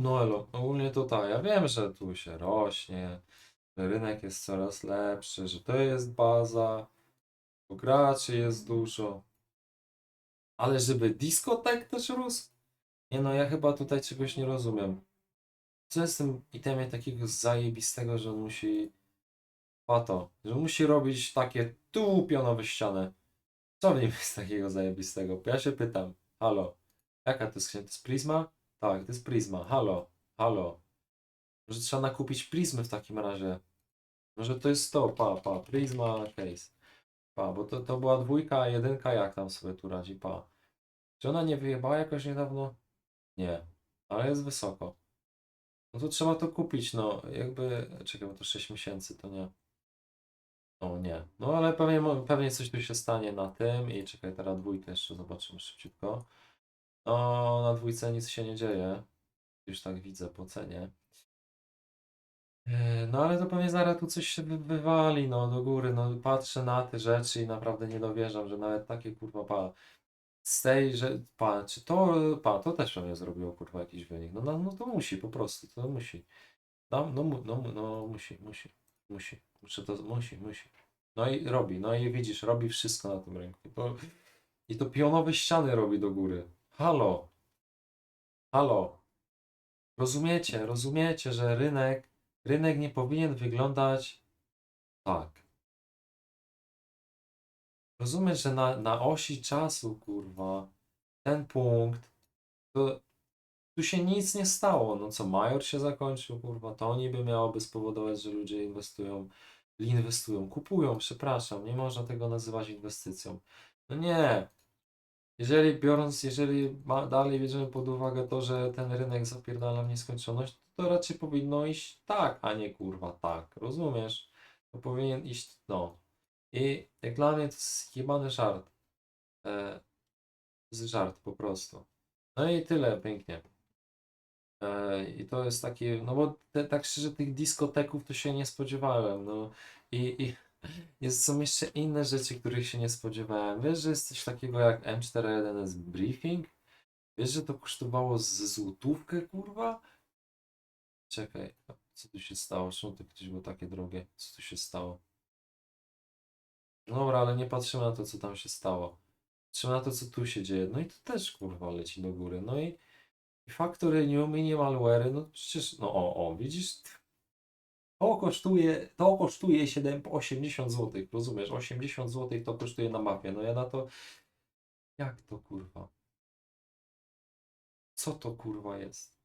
No elo, ogólnie to tak, ja wiem, że tu się rośnie, że rynek jest coraz lepszy, że to jest baza, bo graczy jest dużo, ale żeby diskotek też rósł? Nie no, ja chyba tutaj czegoś nie rozumiem. Co jest w tym itemie takiego zajebistego, że on musi... Pato, że musi robić takie tu pionowe ściany. Co w nim jest takiego zajebistego? Ja się pytam, halo, jaka to jest skrzynka? To jest? Tak, to jest Prisma. Halo, halo. Może trzeba nakupić Prismy w takim razie. Może to jest to, pa, pa, Prisma case. Pa, bo to, to była dwójka, a jedynka jak tam sobie tu radzi, pa. Czy ona nie wyjebała jakoś niedawno? Nie, ale jest wysoko. No to trzeba to kupić, no jakby, czekaj, bo to 6 miesięcy, to nie. O nie, no ale pewnie, pewnie coś tu się stanie na tym i czekaj, teraz dwójkę jeszcze zobaczymy szybciutko. No, na dwójce nic się nie dzieje. Już tak widzę po cenie. E, No ale to pewnie zaraz tu coś się wy- wywali, no do góry, no patrzę na te rzeczy i naprawdę nie dowierzam, że nawet takie kurwa pa, z tej, że pa, czy to, pa, to też pewnie zrobiło kurwa jakiś wynik, no, no, no to musi po prostu, to musi. No, no, no, no musi, musi, musi, to, musi, musi. No i robi, no i widzisz, robi wszystko na tym rynku. I to pionowe ściany robi do góry. Halo, halo. Rozumiecie, rozumiecie, że rynek, rynek nie powinien wyglądać tak. Rozumiesz, że na, na osi czasu, kurwa, ten punkt, to tu się nic nie stało. No co, Major się zakończył, kurwa, to niby miałoby spowodować, że ludzie inwestują, inwestują, kupują, przepraszam, nie można tego nazywać inwestycją. No nie. Jeżeli biorąc, jeżeli ma, dalej bierzemy pod uwagę to, że ten rynek zapierdala w nieskończoność, to raczej powinno iść tak, a nie kurwa tak. Rozumiesz? To powinien iść no. I jak dla mnie to jest jebany żart. E, jest żart po prostu. No i tyle pięknie. E, I to jest takie, no bo te, tak szczerze tych dyskoteków to się nie spodziewałem. No i, i jest, są jeszcze inne rzeczy, których się nie spodziewałem. Wiesz, że jest coś takiego jak M41S Briefing? Wiesz, że to kosztowało z złotówkę, kurwa? Czekaj, co tu się stało? Czemu to ktoś było takie drogie? Co tu się stało? Dobra, ale nie patrzymy na to, co tam się stało. Patrzymy na to, co tu się dzieje. No i to też, kurwa, leci do góry. No i, i Factory New Minimalware, no przecież, no o, o, widzisz? To kosztuje, to kosztuje 7, 80 zł, rozumiesz? 80 zł to kosztuje na mapie. No ja na to. Jak to kurwa? Co to kurwa jest?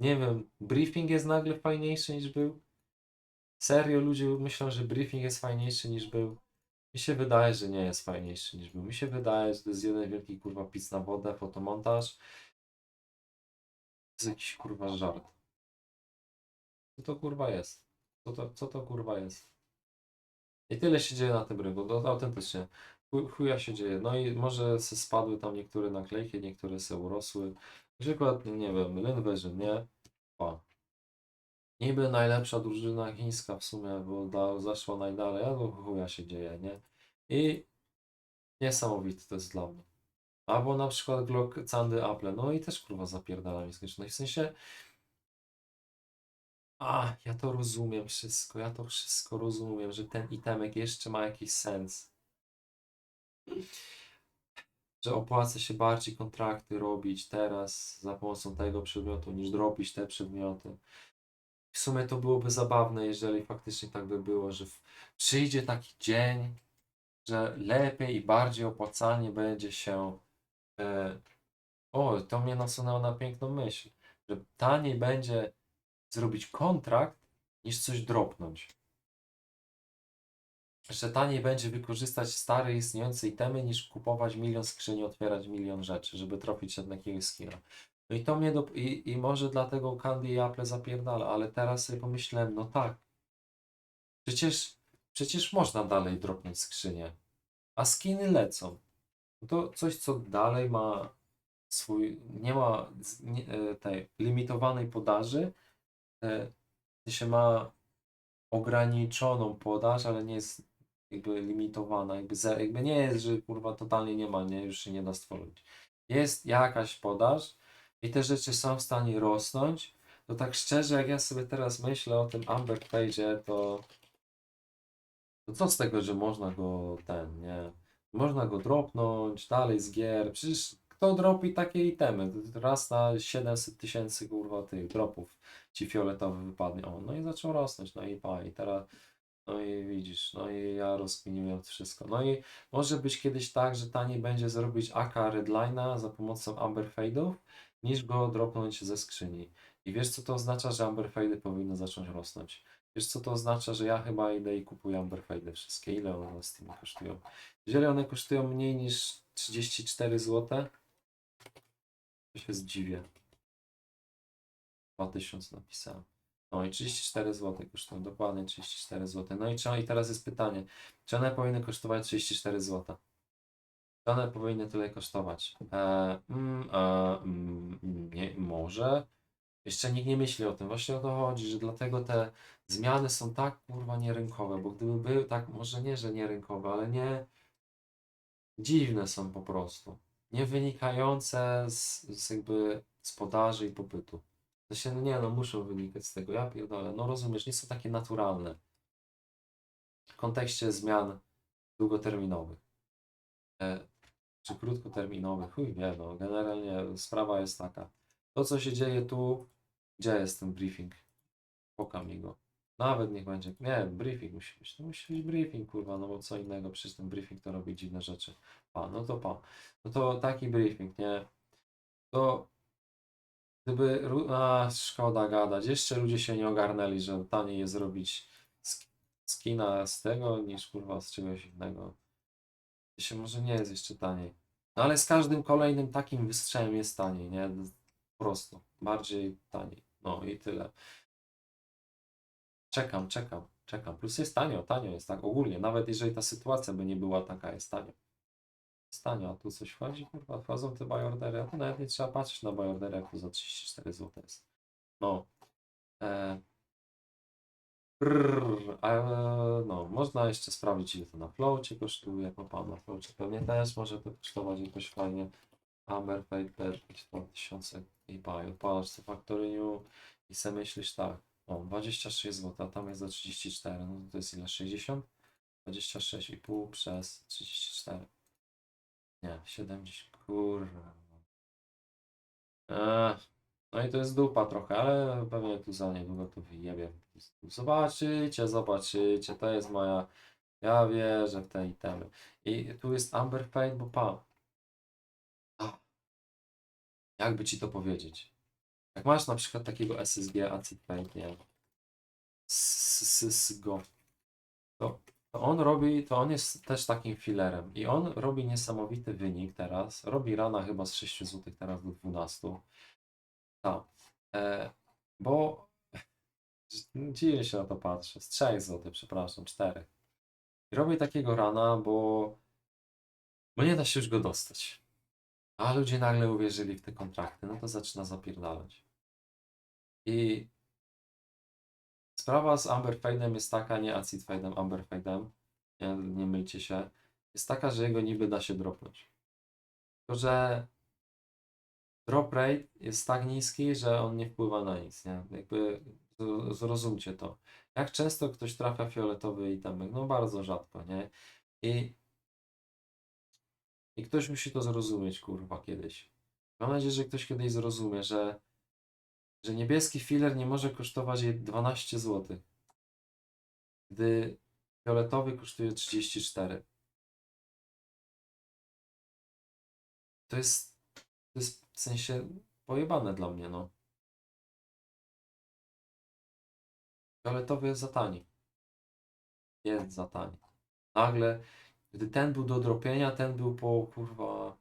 Nie wiem, briefing jest nagle fajniejszy niż był? Serio, ludzie myślą, że briefing jest fajniejszy niż był? Mi się wydaje, że nie jest fajniejszy niż był. Mi się wydaje, że to jest jeden wielki kurwa pic na wodę, fotomontaż. To jest jakiś kurwa żart. Co to kurwa jest? Co to, co to kurwa jest? I tyle się dzieje na tym rynku, no, autentycznie. Chuj- Chuja się dzieje. No i może se spadły tam niektóre naklejki, niektóre se urosły. Na przykład, nie wiem, Linvision, nie? O. Niby najlepsza drużyna chińska w sumie, bo da, zaszła najdalej, a chuja się dzieje, nie? I niesamowite to jest dla mnie. Albo na przykład Glock Candy Apple, no i też kurwa zapierdala mi skończoność. W sensie, a, ja to rozumiem wszystko, ja to wszystko rozumiem, że ten itemek jeszcze ma jakiś sens. Że opłaca się bardziej kontrakty robić teraz za pomocą tego przedmiotu, niż dropić te przedmioty. W sumie to byłoby zabawne, jeżeli faktycznie tak by było, że przyjdzie taki dzień, że lepiej i bardziej opłacalnie będzie się. E, o, to mnie nasunęło na piękną myśl, że taniej będzie zrobić kontrakt niż coś dropnąć. Że taniej będzie wykorzystać stare istniejące itemy niż kupować milion skrzyni, otwierać milion rzeczy, żeby trafić się na jakiegoś skina. No i to mnie do... I, I może dlatego Candy i Apple zapierdala, ale teraz sobie pomyślałem, no tak. Przecież, przecież można dalej dropnąć skrzynię. A skiny lecą. No to coś, co dalej ma swój, nie ma nie, e, tej limitowanej podaży, się ma ograniczoną podaż, ale nie jest jakby limitowana, jakby, jakby nie jest, że kurwa totalnie nie ma, nie, już się nie da stworzyć. Jest jakaś podaż, i te rzeczy są w stanie rosnąć, to tak szczerze, jak ja sobie teraz myślę o tym Amber Page'ie, to, to co z tego, że można go ten, nie? Można go dropnąć dalej z gier. Przecież kto dropi takie itemy? Raz na 700 tysięcy kurwa tych dropów ci fioletowy wypadnie. O, no i zaczął rosnąć, no i pa, i teraz, no i widzisz, no i ja rozkminiłem wszystko. No i może być kiedyś tak, że taniej będzie zrobić AK Redline'a za pomocą Amber Fade'ów, niż go dropnąć ze skrzyni. I wiesz co to oznacza, że Amber Fade'y powinny zacząć rosnąć? Wiesz co to oznacza, że ja chyba idę i kupuję Amber Fade'y wszystkie. Ile one na Steamie kosztują? Jeżeli one kosztują mniej niż 34 zł, to się zdziwię. 2000 napisałem. No i 34 zł kosztują, dokładnie 34 zł. No i, czy, i teraz jest pytanie, czy one powinny kosztować 34 zł? Czy one powinny tyle kosztować? E, mm, e, mm, nie, może. Jeszcze nikt nie myśli o tym. Właśnie o to chodzi, że dlatego te zmiany są tak kurwa nierynkowe, bo gdyby były tak, może nie, że nierynkowe, ale nie dziwne są po prostu. Nie wynikające z, z jakby z podaży i popytu. Się, no nie, no muszą wynikać z tego, ja pierdolę. No rozumiesz, nie są takie naturalne. W kontekście zmian długoterminowych. E, czy krótkoterminowych, chuj wie, no generalnie sprawa jest taka. To co się dzieje tu, gdzie jest ten briefing? Poka mi go. Nawet niech będzie, nie, briefing musi być, to musi być briefing, kurwa, no bo co innego, przecież ten briefing to robi dziwne rzeczy. Pa, no to pa. No to taki briefing, nie? To gdyby, a szkoda gadać, jeszcze ludzie się nie ogarnęli, że taniej jest zrobić sk- skina z tego niż kurwa z czegoś innego. się może nie jest jeszcze taniej. No ale z każdym kolejnym takim wystrzałem jest taniej, nie? Po prostu. Bardziej taniej. No i tyle. Czekam, czekam, czekam. Plus jest tanio, tanio jest tak ogólnie. Nawet jeżeli ta sytuacja by nie była taka, jest tanio. Jest tanio, a tu coś wchodzi, kurwa, wchodzą te bajordery, a tu nawet nie trzeba patrzeć na bajordery, jak tu za 34 zł jest. No. E, Brrr, ale no, można jeszcze sprawdzić ile to na floacie kosztuje, no pan na floacie pewnie też może to kosztować jakoś fajnie. Hammer Paper 2000 i buy, odpalasz co Factory New i se myślisz tak, o 26 zł, a tam jest za 34, no to jest ile, 60? 26,5 przez 34. Nie, 70, kurwa. Eee, no i to jest dupa trochę, ale pewnie tu za niedługo to wyjebie. Zobaczycie, zobaczycie, to jest moja... Ja wierzę w te itemy. I tu jest Amber Fate, bo pa. A. Jakby ci to powiedzieć? Jak masz na przykład takiego SSG Acid Paint, nie? SSGO. To, on robi, to on jest też takim filerem. I on robi niesamowity wynik teraz. Robi rana chyba z 6 zł teraz do 12. Tak. E, bo dziwnie się na to patrzę. Z 3 zł, przepraszam, 4. I robię takiego rana, bo, bo nie da się już go dostać. A ludzie nagle uwierzyli w te kontrakty, no to zaczyna zapierdalać. I sprawa z Amber Fade'em jest taka, nie Acid Fade'em, Amber Fade'em, nie, nie mylcie się, jest taka, że jego niby da się dropnąć. Tylko, że drop rate jest tak niski, że on nie wpływa na nic, nie? Jakby zrozumcie to. Jak często ktoś trafia fioletowy itemek? No bardzo rzadko, nie? I, I ktoś musi to zrozumieć, kurwa, kiedyś. Mam nadzieję, że ktoś kiedyś zrozumie, że, że niebieski filler nie może kosztować jej 12 zł, gdy fioletowy kosztuje 34. To jest, to jest w sensie pojebane dla mnie, no. Fioletowy jest za tani. Jest za tani. Nagle, gdy ten był do dropienia, ten był po kurwa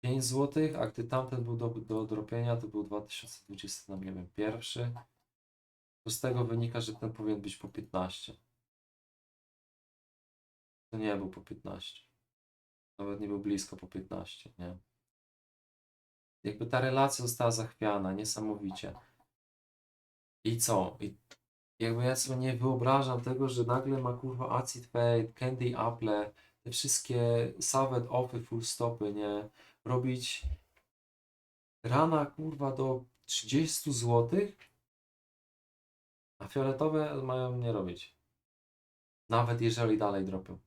5 zł, a gdy tamten był do, do dropienia, to był 2020, no nie wiem, pierwszy. To z tego wynika, że ten powinien być po 15. To nie był po 15. Nawet nie był blisko po 15, nie? Jakby ta relacja została zachwiana, niesamowicie. I co? I jakby ja sobie nie wyobrażam tego, że nagle ma kurwa Acid Fate, Candy Apple, te wszystkie Saved Offy, full stopy, nie? Robić Rana kurwa do 30 zł, a fioletowe mają nie robić. Nawet jeżeli dalej dropią.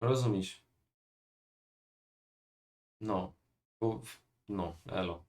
Rozumiesz? No. No, elo.